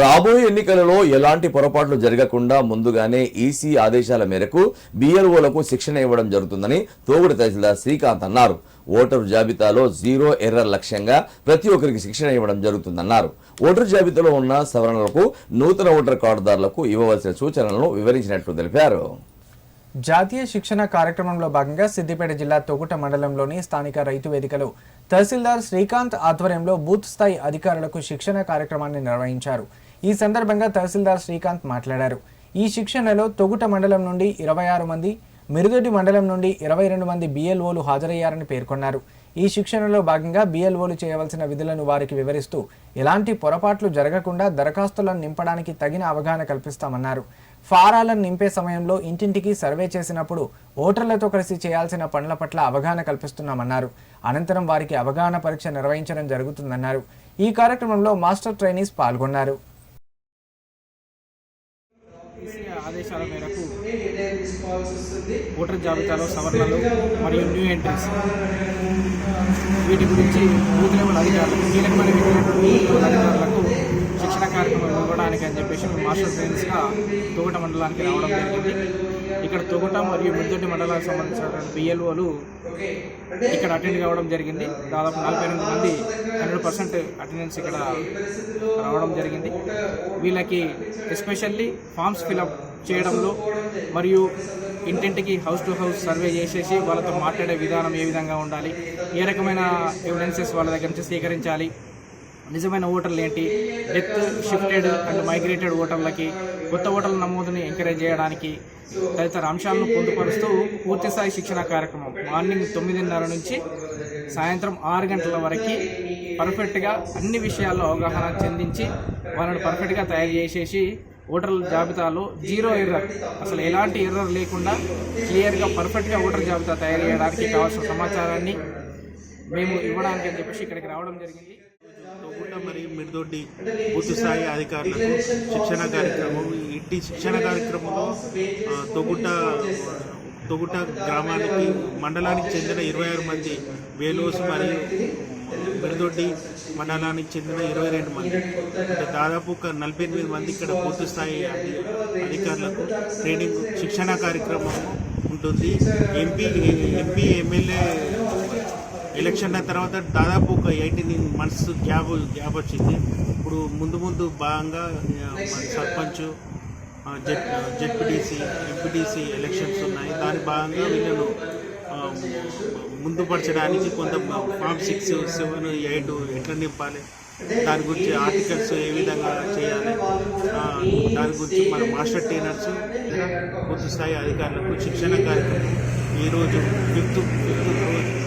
రాబోయే ఎన్నికలలో ఎలాంటి పొరపాట్లు జరగకుండా ముందుగానే ఈసీ ఆదేశాల మేరకు బీఎల్ఓలకు శిక్షణ ఇవ్వడం జరుగుతుందని తోగుడు తహసీల్దార్ శ్రీకాంత్ అన్నారు. ఓటరు జాబితాలో జీరో ఎర్రర్ లక్ష్యంగా ప్రతి ఒక్కరికి శిక్షణ ఇవ్వడం జరుగుతుందన్నారు. ఓటరు జాబితాలో ఉన్న సవరణలకు నూతన ఓటర్ కార్డుదారులకు ఇవ్వవలసిన సూచనలను వివరించినట్లు తెలిపారు. జాతీయ శిక్షణ కార్యక్రమంలో భాగంగా సిద్దిపేట జిల్లా తొగుట మండలంలోని స్థానిక రైతు వేదికలో తహసీల్దార్ శ్రీకాంత్ ఆధ్వర్యంలో బూత్ స్థాయి అధికారులకు శిక్షణ కార్యక్రమాన్ని నిర్వహించారు. ఈ సందర్భంగా తహసీల్దార్ శ్రీకాంత్ మాట్లాడారు. ఈ శిక్షణలో తొగుట మండలం నుండి ఇరవై ఆరు మంది మిరుదొడ్డి మండలం నుండి ఇరవై రెండు మంది బిఎల్ఓలు హాజరయ్యారని పేర్కొన్నారు. ఈ శిక్షణలో భాగంగా బిఎల్ఓలు చేయవలసిన విధులను వారికి వివరిస్తూ ఎలాంటి పొరపాట్లు జరగకుండా దరఖాస్తులను నింపడానికి తగిన అవగాహన కల్పిస్తామన్నారు. ఫారాలను నింపే సమయంలో ఇంటింటికి సర్వే చేసినప్పుడు ఓటర్లతో కలిసి చేయాల్సిన పనుల పట్ల అవగాహన కల్పిస్తున్నామన్నారు. అనంతరం వారికి అవగాహన పరీక్ష నిర్వహించడం జరుగుతుందన్నారు. ఈ కార్యక్రమంలో మాస్టర్ ట్రైనీస్ పాల్గొన్నారు. ఆదేశాల మేరకు ఓటర్ జాబితాలో సవరణలు మరియు న్యూ ఎంట్రీస్ వీటి గురించి బూత్ లెవెల్ అధికారులకు కీలకమైన అధికారులకు శిక్షణ కార్యక్రమం ఇవ్వడానికి అని చెప్పేసి మేము మాస్టర్ ట్రైనర్స్గా తోగట మండలానికి రావడం జరిగింది. ఇక్కడ తోగట మరియు ముద్దటి మండలానికి సంబంధించిన బిఎల్ఓలు ఇక్కడ అటెండ్ కావడం జరిగింది. దాదాపు నలభై ఎనిమిది మంది హండ్రెడ్ పర్సెంట్ అటెండెన్స్ ఇక్కడ రావడం జరిగింది. వీళ్ళకి ఎస్పెషల్లీ ఫామ్స్ ఫిలప్ చేయడంలో మరియు ఇంటింటికి హౌస్ టు హౌస్ సర్వే చేసేసి వాళ్ళతో మాట్లాడే విధానం ఏ విధంగా ఉండాలి ఏ రకమైన ఎవిడెన్సెస్ వాళ్ళ దగ్గర నుంచి స్వీకరించాలి నిజమైన ఓటర్లు ఏంటి డెత్ షిఫ్టెడ్ అండ్ మైగ్రేటెడ్ ఓటర్లకి కొత్త ఓటర్ల నమోదుని ఎంకరేజ్ చేయడానికి తదితర అంశాలను పొందుపరుస్తూ పూర్తిస్థాయి శిక్షణ కార్యక్రమం మార్నింగ్ తొమ్మిదిన్నర నుంచి సాయంత్రం ఆరు గంటల వరకు పర్ఫెక్ట్గా అన్ని విషయాల్లో అవగాహన చెందించి వాళ్ళని పర్ఫెక్ట్గా తయారు చేసేసి ఓటర్ల జాబితాలో జీరో ఎర్రర్. అసలు ఎలాంటి ఎర్రర్ లేకుండా క్లియర్గా పర్ఫెక్ట్గా ఓటర్ జాబితా తయారు చేయడానికి కావాల్సిన సమాచారాన్ని మేము ఇవ్వడానికి అని చెప్పేసి ఇక్కడికి రావడం జరిగింది. తోగుట మరియు మిర్దొడ్డి బూత్ స్థాయి అధికారులకు శిక్షణ కార్యక్రమం ఇంటి శిక్షణ కార్యక్రమంలో తొగుట తొగుట గ్రామానికి మండలానికి చెందిన ఇరవై ఆరు మంది వేలోస్ మరియు మిడిదొడ్డి మండలానికి చెందిన ఇరవై రెండు మంది. అంటే దాదాపు ఒక నలభై ఎనిమిది మంది ఇక్కడ పూర్తి స్థాయి అధికారులకు ట్రైనింగ్ శిక్షణ కార్యక్రమం ఉంటుంది. ఎంపీ ఎంపీ ఎమ్మెల్యే అయిన తర్వాత దాదాపు ఒక ఎయిటీన్ మంత్స్ గ్యాప్ గ్యాప్ వచ్చింది. ఇప్పుడు ముందు ముందు భాగంగా sarpanch Z ZPTC MPTC elections ఉన్నాయి. దాని భాగంగా వీళ్ళను ముందుపరచడానికి కొంత ఫామ్ సిక్స్ సెవెన్ ఎయిట్ ఎట్లా నింపాలి దాని గురించి ఆర్టికల్స్ ఏ విధంగా చేయాలి దాని గురించి మన మాస్టర్ ట్రైనర్స్ పూర్తి స్థాయి అధికారులకు శిక్షణ కార్యక్రమం ఈరోజు ఫిఫ్త్ ఫిఫ్త్ రోజు